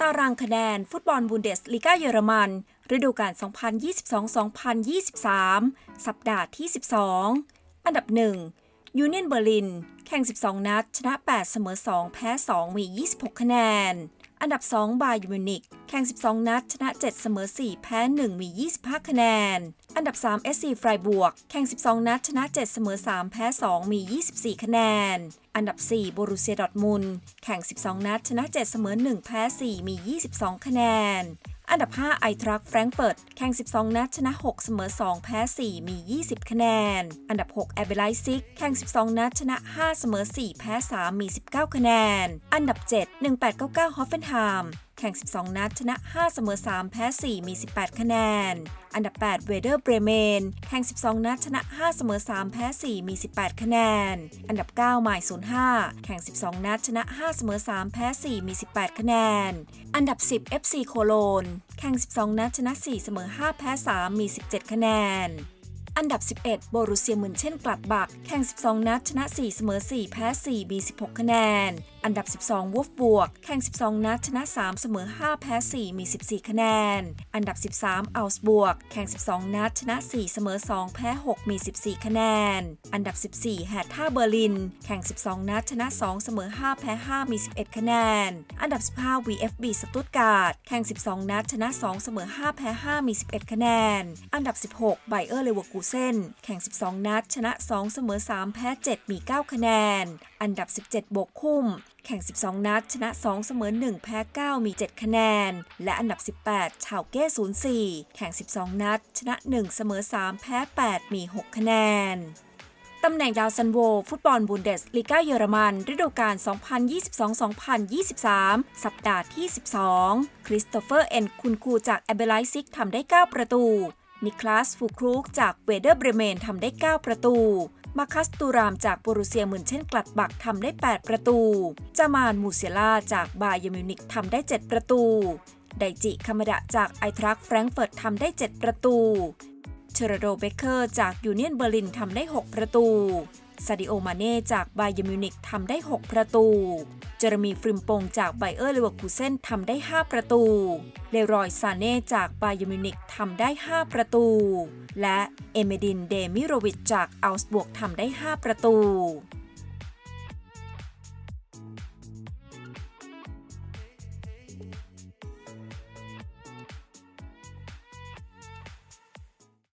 ตารางคะแนนฟุตบอลบูนเดสลีกาเยอรมัน ฤดูกาล 2022-2023 สัปดาห์ที่ 12 อันดับ 1 ยูเนียนเบอร์ลิน แข่ง 12 นัด ชนะ 8 เสมอ 2 แพ้ 2 มี 26 คะแนน อันดับ 2 บาเยอร์มิวนิกแข่ง 12 นัด ชนะ 7 เสมอ 4 แพ้ 1 มี 25 คะแนน อันดับ 3 SC ไฟบวก แข่ง 12 นัด ชนะ 7 เสมอ 3 แพ้ 2 มี 24 คะแนน อันดับ 4 โบรูเซียดอร์ทมุนด์แข่ง 12 นัด ชนะ 7 เสมอ 1 แพ้ 4 มี 22 คะแนน อันดับ 5 ไอทรักแฟรงก์เฟิร์ตแข่ง 12 นัดชนะ 6 เสมอ 2 แพ้ 4 มี 20 คะแนน อันดับ 6 แอเบไลซิกแข่ง 12 นัดชนะ 5 เสมอ 4 แพ้ 3 มี 19 คะแนน อันดับ 7 1899 ฮอฟเฟนไฮม์ แข่ง 12 นัด ชนะ 5 เสมอ 3 แพ้ 4 มี 18 คะแนน อันดับ 8 เวเดอร์เบรเมน แข่ง 12 นัด ชนะ 5 เสมอ 3 แพ้ 4 มี 18 คะแนน อันดับ 9 หมาย 05 แข่ง 12 นัด ชนะ 5 เสมอ 3 แพ้ 4 มี 18 คะแนน อันดับ 10 FC โคโลน แข่ง 12 นัด ชนะ 4 เสมอ 5 แพ้ 3 มี 17 คะแนนอันดับ 11 โบรูเซียเหมือนเช่นกลัดบัก แข่ง 12 นัด ชนะ 4 เสมอ 4 แพ้ 4 มี 16 คะแนน อันดับ 12 วูฟบวก แข่ง 12 นัด ชนะ 3 เสมอ 5 แพ้ 4 มี 14 คะแนน อันดับ 13 อัลส์บวก แข่ง 12 นัด ชนะ 4 เสมอ 2 แพ้ 6 มี 14 คะแนน อันดับ 14 แฮตท่าเบอร์ลิน แข่ง 12 นัด ชนะ 2 เสมอ 5 แพ้ 5 มี 11 คะแนน อันดับ 15 VFB สตุตการ์ด แข่ง 12 นัด ชนะ 2 เสมอ 5 แพ้ 5 มี 11 คะแนน อันดับ 16 ไบเออร์เลเวอร์คูเซน แข่ง 12 นัด ชนะ 2 เสมอ 3 แพ้ 7 มี 9 คะแนน อันดับ 17 บกคุ้ม แข่ง 12 นัด ชนะ 2 เสมอ 1 แพ้ 9 มี 7 คะแนน และอันดับ 18 ชาวเก้ 04 แข่ง 12 นัด ชนะ 1 เสมอ 3 แพ้ 8 มี 6 คะแนนตำแหน่งดาวซันโว ฟุตบอลบูนเดสลีกาเยอรมัน ฤดูกาล 2022-2023 สัปดาห์ที่ 12 คริสโตเฟอร์ เอ็นคุณคูจากแอเบไลซิกทำได้ 9 ประตู นิคลาสฟูครูกจากเวเดอร์เบรเมนทำได้ 9 ประตูมาคัสตูรามจากโบรูเซียเหมือนเช่นกลัดบักทำได้ 8 ประตู จามานมูเซล่าจากบาเยอร์มิวนิกทำได้ 7 ประตู ไดจิคามาดะจากไอทรัคแฟรงเฟิร์ตทำได้ 7 ประตู เชอร์โดเบเกอร์จากยูเนียนเบอร์ลินทำได้ 6 ประตูซาดิโอมาเน่จากบเยอร์มิวนิกทำได้ 6 ประตู เจอร์มีฟริมปงจากไบเออร์เลเวอร์คูเซนทำได้ 5 ประตู เลรอยซาเน่จากไบเยมิวนิกทำได้ 5 ประตู และเอเมดินเดมิโรวิชจากอัลส์บวกทำได้ 5 ประตู